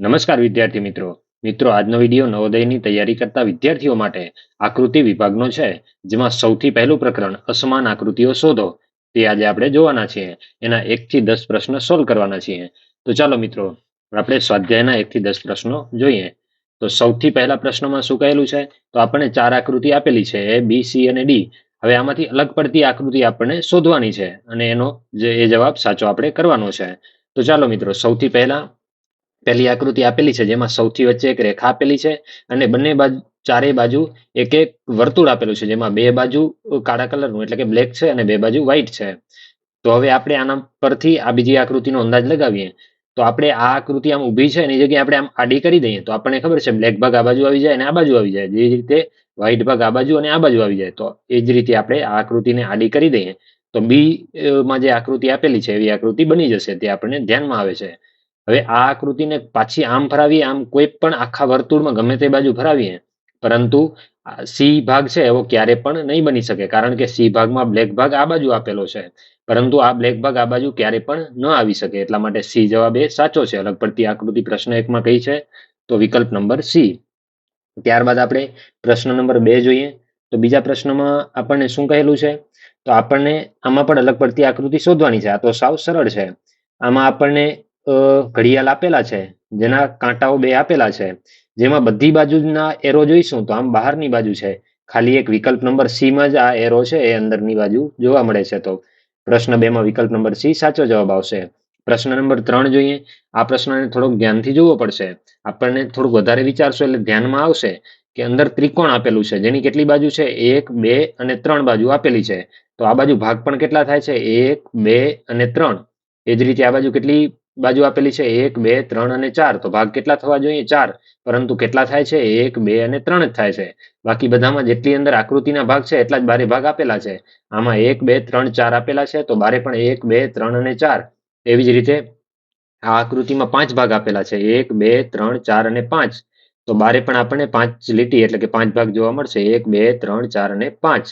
નમસ્કાર વિદ્યાર્થી મિત્રો. મિત્રો, આજનો વીડિયો નવોદયની તૈયારી કરતા વિદ્યાર્થીઓ માટે આકૃતિ વિભાગનો છે, જેમાં સૌથી પહેલું પ્રકરણ અસમાન આકૃતિઓ શોધો. તે આજે આપણે જોવાના છીએ. એના એક થી દસ પ્રશ્ન સોલ્વ કરવાના છીએ. તો ચાલો મિત્રો, આપણે સ્વાધ્યાયના એક થી દસ પ્રશ્નો જોઈએ. તો સૌથી પહેલા પ્રશ્નમાં શું કહેલું છે? તો આપણને ચાર આકૃતિ આપેલી છે, એ, બી, સી અને ડી. હવે આમાંથી અલગ પડતી આકૃતિ આપણને શોધવાની છે અને એનો જે એ જવાબ સાચો આપણે કરવાનો છે. તો ચાલો મિત્રો, સૌથી પહેલા પહેલી આકૃતિ આપેલી છે, જેમાં સૌથી વચ્ચે એક રેખા આપેલી છે અને બંને બાજુ ચારે બાજુ એક એક વર્તુળ આપેલું છે, જેમાં બે બાજુ કાળા કલરનું એટલે કે બ્લેક છે અને બે બાજુ વ્હાઈટ છે. તો હવે આપણે આના પરથી આ બીજી આકૃતિનો અંદાજ લગાવીએ. તો આપણે આ આકૃતિ આમ ઊભી છે, એની જગ્યાએ આપણે આમ આડી કરી દઈએ. તો આપણને ખબર છે, બ્લેક ભાગ આ બાજુ આવી જાય અને આ બાજુ આવી જાય. જે રીતે વ્હાઈટ ભાગ આ બાજુ અને આ બાજુ આવી જાય. તો એ જ રીતે આપણે આ આકૃતિને આડી કરી દઈએ. તો બી માં જે આકૃતિ આપેલી છે, એવી આકૃતિ બની જશે. તે આપણને ધ્યાનમાં આવે છે. હવે આ આકૃતિને પાછી આમ ફરાવીએ, આમ કોઈ પણ આખા વર્તુળમાં ગમે તે બાજુ ફરાવીએ, પરંતુ સી ભાગ છે, એવો ક્યારે પણ નહીં બની શકે, કારણ કે સી ભાગમાં બ્લેક ભાગ આ બાજુ આપેલો છે, પરંતુ આ બ્લેક ભાગ આ બાજુ ક્યારે પણ ન આવી શકે, એટલા માટે સી જવાબ એ સાચો છે. અલગ પડતી આકૃતિ પ્રશ્ન એકમાં કઈ છે? તો વિકલ્પ નંબર સી. ત્યારબાદ આપણે પ્રશ્ન નંબર બે જોઈએ. તો બીજા પ્રશ્નમાં આપણને શું કહેલું છે? તો આપણને આમાં પણ અલગ પડતી આકૃતિ શોધવાની છે. આ તો સાવ સરળ છે. આમાં આપણને ઘડિયાળ આપેલા છે, જેના કાંટાઓ બે આપેલા છે. જેમાં બધી બાજુના એરો જોઈશું તો આમ બહારની બાજુ છે. ખાલી એક વિકલ્પ નંબર સી માં જ આ એરો છે, એ અંદરની બાજુ જોવા મળે છે તો. પ્રશ્ન બે માં વિકલ્પ નંબર સી સાચો જવાબ આવશે. પ્રશ્ન નંબર ત્રણ જોઈએ. આ પ્રશ્નને થોડોક ધ્યાનથી જોવો પડશે. આપણને થોડુંક વધારે વિચારશો એટલે ધ્યાનમાં આવશે કે અંદર ત્રિકોણ આપેલું છે. જેની કેટલી બાજુ છે? એક, બે અને ત્રણ બાજુ આપેલી છે. તો આ બાજુ ભાગ પણ કેટલા થાય છે? એક, બે અને ત્રણ. એ જ રીતે આ બાજુ કેટલી બાજુ આપેલી છે એક, બે, ત્રણ અને ચાર. તો ભાગ કેટલા થવા જોઈએ? ચાર. પરંતુ કેટલા થાય છે? એક, બે અને ત્રણ જ થાય છે. બાકી બધામાં જેટલી અંદર આકૃતિના ભાગ છે, એટલા જ બારે ભાગ આપેલા છે. આમાં એક, બે, ત્રણ, ચાર આપેલા છે, તો બારે પણ એક, બે, ત્રણ અને ચાર. એવી જ રીતે આ આકૃતિમાં પાંચ ભાગ આપેલા છે. એક, બે, ત્રણ, ચાર અને પાંચ. તો બારે પણ આપણને પાંચ લીટી, એટલે કે પાંચ ભાગ જોવા મળશે. એક, બે, ત્રણ, ચાર અને પાંચ.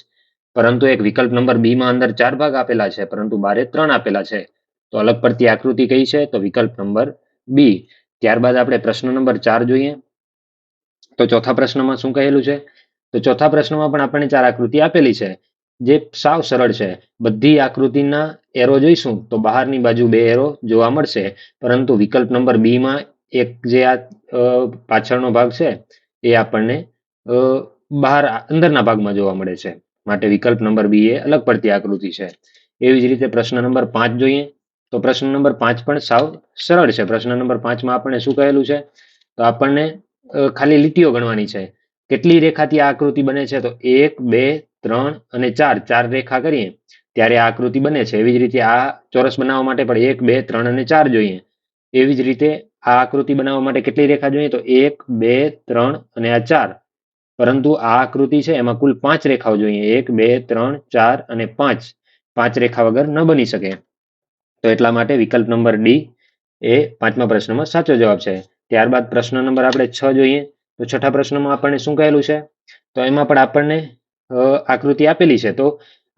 પરંતુ એક વિકલ્પ નંબર બી માં અંદર ચાર ભાગ આપેલા છે, પરંતુ બારે ત્રણ આપેલા છે. તો અલગ પડતી આકૃતિ કઈ છે? તો વિકલ્પ નંબર બી. ત્યારબાદ આપણે પ્રશ્ન નંબર ચાર જોઈએ. તો ચોથા પ્રશ્નમાં શું કહેલું છે? તો ચોથા પ્રશ્નમાં પણ આપણને ચાર આકૃતિ આપેલી છે. જે સાવ સરળ છે. બધી આકૃતિના એરો જોઈશું તો બહારની બાજુ બે એરો જોવા મળશે. પરંતુ વિકલ્પ નંબર બીમાં એક જે આ પાછળનો ભાગ છે એ આપણને બહાર, અંદરના ભાગમાં જોવા મળે છે. માટે વિકલ્પ નંબર બી એ અલગ પડતી આકૃતિ છે. એવી જ રીતે પ્રશ્ન નંબર પાંચ જોઈએ. તો પ્રશ્ન નંબર પાંચ પણ સાવ સરળ છે. પ્રશ્ન નંબર પાંચમાં આપણને શું કહેલું છે? તો આપણને ખાલી લીટીઓ ગણવાની છે. કેટલી રેખાથી આ આકૃતિ બને છે? તો એક, બે, ત્રણ અને ચાર. ચાર રેખા કરીએ, ત્યારે આ આકૃતિ બને છે. એવી જ રીતે આ ચોરસ બનાવવા માટે પણ એક, બે, ત્રણ અને ચાર જોઈએ. એવી જ રીતે આ આકૃતિ બનાવવા માટે કેટલી રેખા જોઈએ? તો એક, બે, ત્રણ અને આ ચાર. પરંતુ આ આકૃતિ છે, એમાં કુલ પાંચ રેખાઓ જોઈએ. એક, બે, ત્રણ, ચાર અને પાંચ. પાંચ રેખા વગર ન બની શકે. તો એટલા માટે વિકલ્પ નંબર ડી એ પાંચમા પ્રશ્નમાં સાચો જવાબ છે. ત્યારબાદ પ્રશ્ન નંબર આપણે છ જોઈએ. તો છઠ્ઠા પ્રશ્નમાં આપણને શું કહેલું છે? તો એમાં પણ આપણને આકૃતિ આપેલી છે. તો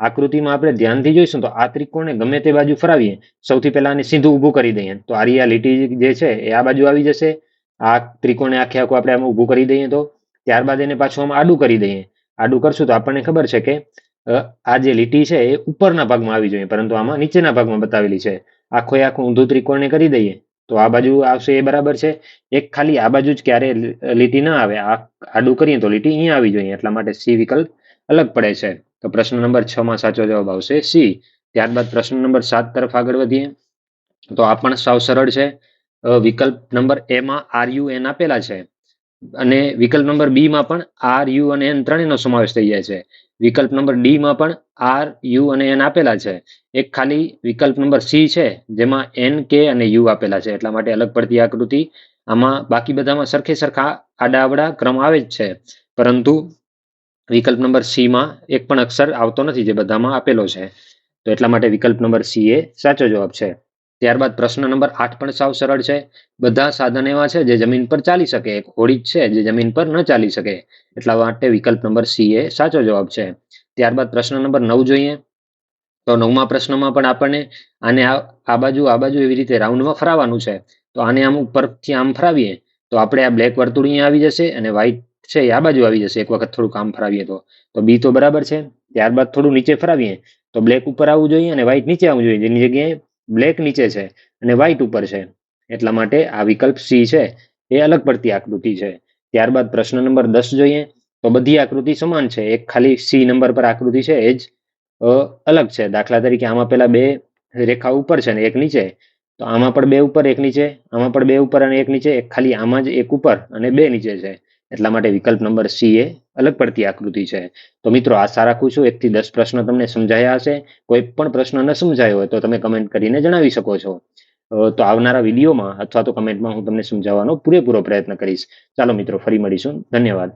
આકૃતિમાં આપણે ધ્યાનથી જોઈશું તો આ ત્રિકોણને ગમે તે બાજુ ફરાવીએ. સૌથી પહેલા આને સીધું ઊભું કરી દઈએ. તો આરિયા લીટી જે છે એ આ બાજુ આવી જશે. આ ત્રિકોણે આખે આખું આપણે આમ ઊભું કરી દઈએ તો. ત્યારબાદ એને પાછું આમ આડું કરી દઈએ. આડું કરશું તો આપણને ખબર છે કે આ જે લીટી છે એ ઉપરના ભાગમાં આવી જોઈએ, પરંતુ આમાં નીચેના ભાગમાં બતાવેલી છે. આખો આખું ઊંધું ત્રિકોણને કરી દઈએ, તો આ બાજુ આવશે એ બરાબર છે. એક ખાલી આ બાજુ જ ક્યારે લીટી ના આવે, આ આડું કરીએ તો લીટી અહીંયા આવી જોઈએ, એટલા માટે સી વિકલ્પ અલગ પડે છે. તો પ્રશ્ન નંબર છ માં સાચો જવાબ આવશે સી. ત્યારબાદ પ્રશ્ન નંબર સાત તરફ આગળ વધીએ, તો આ પણ સાવ સરળ છે. વિકલ્પ નંબર એ માં આર યુ એન આપેલા છે. અને વિકલ્પ નંબર બી માં પણ આર યુ અને એન ત્રણેયનો સમાવેશ થઈ જાય છે. વિકલ્પ નંબર ડી માં પણ આર યુ અને એન આપેલા છે. એક ખાલી વિકલ્પ નંબર સી છે, જેમાં એન કે અને યુ આપેલા છે. એટલા માટે અલગ પડતી આકૃતિ આમાં બાકી બધામાં સરખે સરખા આડાવડા ક્રમ આવે જ છે. પરંતુ વિકલ્પ નંબર સીમાં એક પણ અક્ષર આવતો નથી, જે બધામાં આપેલો છે. તો એટલા માટે વિકલ્પ નંબર સી એ સાચો જવાબ છે. ત્યારબાદ પ્રશ્ન નંબર આઠ પણ સાવ સરળ છે. બધા સાધન એવા છે જે જમીન પર ચાલી શકે, એક હોડી છે જે જમીન પર ન ચાલી શકે. એટલા માટે વિકલ્પ નંબર સી એ સાચો જવાબ છે. ત્યારબાદ પ્રશ્ન નંબર નવ જોઈએ. તો નવમા પ્રશ્નમાં પણ આપણને આને આ બાજુ આ બાજુ એવી રીતે રાઉન્ડમાં ફરાવાનું છે. તો આને આમ ઉપરથી આમ ફરાવીએ, તો આપણે આ બ્લેક વર્તુળ અહીંયા આવી જશે અને વ્હાઇટ છે આ બાજુ આવી જશે. એક વખત થોડુંક આમ ફરાવીએ તો. તો બી તો બરાબર છે. ત્યારબાદ થોડું નીચે ફરાવીએ, તો બ્લેક ઉપર આવવું જોઈએ અને વ્હાઇટ નીચે આવવું જોઈએ. જેની જગ્યાએ બ્લેક નીચે છે અને વ્હાઇટ ઉપર છે. એટલા માટે આ વિકલ્પ સી છે. એ અલગ પડતી આકૃતિ છે. ત્યારબાદ પ્રશ્ન નંબર દસ જોઈએ. તો બધી આકૃતિ સમાન છે. એક ખાલી સી નંબર પર આકૃતિ છે. એ જ અલગ છે. દાખલા તરીકે આમાં પેલા બે રેખા ઉપર છે ને એક નીચે. તો આમાં પણ બે ઉપર, એક નીચે. આમાં પણ બે ઉપર અને એક નીચે. એક ખાલી આમાં જ એક ઉપર અને બે નીચે છે. એટલા માટે વિકલ્પ નંબર સી એ અલગ પડતી આકૃતિ છે. તો મિત્રો આશા રાખું છું એકથી દસ પ્રશ્નો તમને સમજાયા હશે. કોઈ પણ પ્રશ્ન ન સમજાયો હોય તો તમે કમેન્ટ કરીને જણાવી શકો છો. તો આવનારા વિડીયોમાં અથવા તો કમેન્ટમાં હું તમને સમજાવવાનો પૂરેપૂરો પ્રયત્ન કરીશ. ચાલો મિત્રો, ફરી મળીશું. ધન્યવાદ.